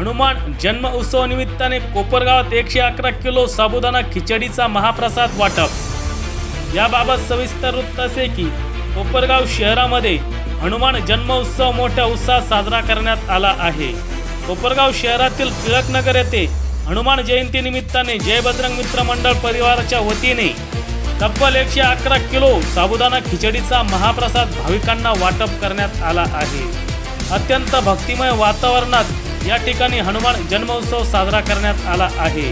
हनुमान जन्म उत्सव निमित्ताने कोपरगावात एकशे अकरा किलो साबुदाणा खिचडीचा महाप्रसाद वाटप. याबाबत सविस्तर वृत्त असे की कोपरगाव शहरामध्ये हनुमान जन्म उत्सव मोठ्या उत्साहात साजरा करण्यात आला आहे. कोपरगाव शहरातील टिळकनगर येथे हनुमान जयंती निमित्ताने जय बजरंग मित्र मंडळ परिवाराच्या वतीने तब्बल एकशे अकरा किलो साबुदाणा खिचडीचा महाप्रसाद भाविकांना वाटप करण्यात आला आहे. अत्यंत भक्तिमय वातावरणात या ठिकाणी हनुमान जन्मोत्सव साजरा करण्यात आला आहे.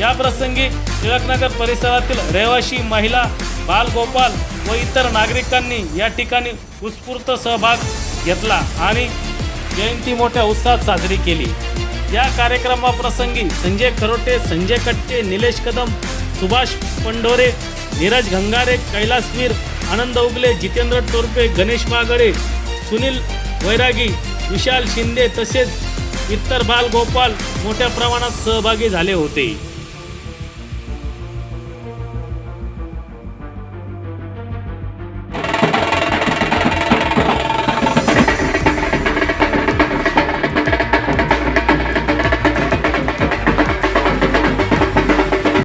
या प्रसंगी टिळकनगर परिसरातील रहिवासी महिला बालगोपाल व इतर नागरिकांनी या ठिकाणी उत्स्फूर्त सहभाग घेतला आणि जयंती मोठ्या उत्साहात साजरी केली. या कार्यक्रमाप्रसंगी संजय खरोटे संजय कट्टे निलेश कदम सुभाष पंढोरे नीरज घंगारे कैलासवीर आनंद उगले जितेंद्र टोरपे गणेश मागडे सुनील वैरागी विशाल शिंदे तसेच इतर बालगोपाल मोठ्या प्रमाणात सहभागी झाले होते.